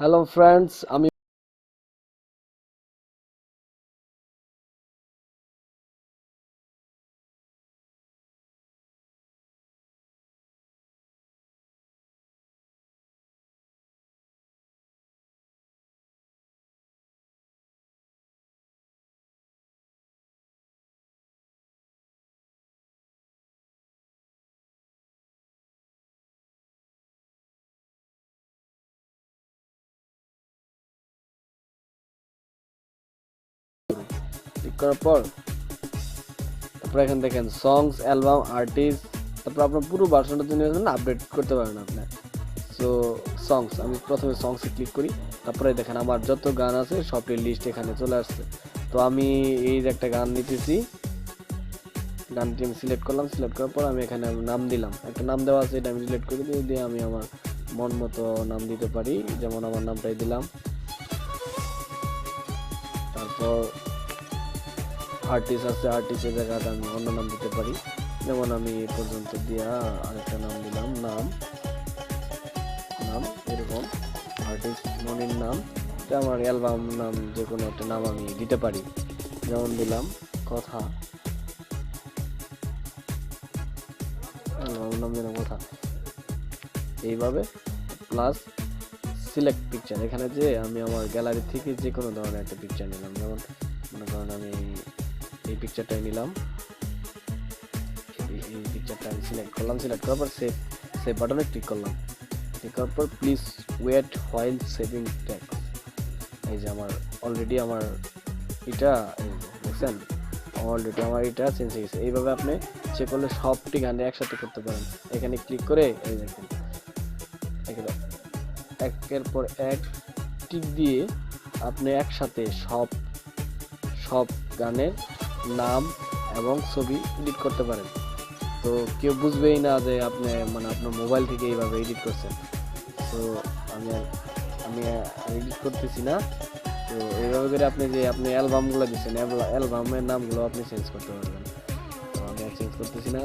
Hello friends আমি click করার পর তারপর এখানে দেখেন সংস অ্যালবাম আর্টিস্ট তারপর আপনার পুরো ভার্সনটা জন্য আপডেট করতে পারেন আপনি। সো সংস আমি প্রথমে সংসে ক্লিক করি, তারপরে দেখেন আমার যত গান আছে সবটির লিস্ট এখানে চলে আসছে। তো আমি এই যে একটা গান নিতেছি, গানটি আমি সিলেক্ট করলাম সিলেক্ট করার পর আমি এখানে নাম দিলাম। একটা নাম দেওয়া আছে, এটা আমি সিলেক্ট করে দিয়ে দিয়ে আমি আমার মন মতো নাম দিতে পারি। যেমন আমার নামটাই দিলাম। তারপর আর্টিস্ট আছে আর্টিস্টের জায়গাতে আমি অন্য নাম দিতে পারি। যেমন আমি এই পর্যন্ত দিয়া আরেকটা নাম দিলাম, নাম। নাম, এরকম। আর্টিস্ট মনির নাম। এটা আমার অ্যালবাম নাম যে কোনো একটা নাম আমি দিতে পারি। যেমন দিলাম, কথা। নাম দিলাম কথা। এইভাবে প্লাস সিলেক্ট পিকচার এখানে যে আমি আমার গ্যালারি থেকে যে কোনো ধরনের একটা পিকচার নিলাম। যেমন মনে করেন আমি এই পিকচারটাই নিলাম। এই- পিকচারটা আমি সিলেক্ট করলাম সিলেক্ট করার পর সেভ সেভ বাটনে ক্লিক করলাম। ক্লিক করার পর please wait while saving tax এই যে আমার অলরেডি আমার এটা দেখছেন? অলরেডি আমার এটা চেঞ্জ হয়ে গেছে। এইভাবে আপনি চেক করলে সবটি গানে একসাথে করতে পারেন। এখানে ক্লিক করে, এই দেখেন। একের পর এক টিক দিয়ে আপনি একসাথে সব সব গানের নাম এবং ছবি এডিট করতে পারেন। তো কেউ বুঝবেই না যে আপনি মানে আপনার মোবাইল থেকে এইভাবে এডিট করছেন। তো আমি আমি এডিট করতেছি না। তো এইভাবে করে আপনি যে, আপনি অ্যালবামগুলো দিচ্ছেন অ্যালবামের নামগুলো আপনি চেঞ্জ করতে পারবেন। তো আমি চেঞ্জ করতেছি না।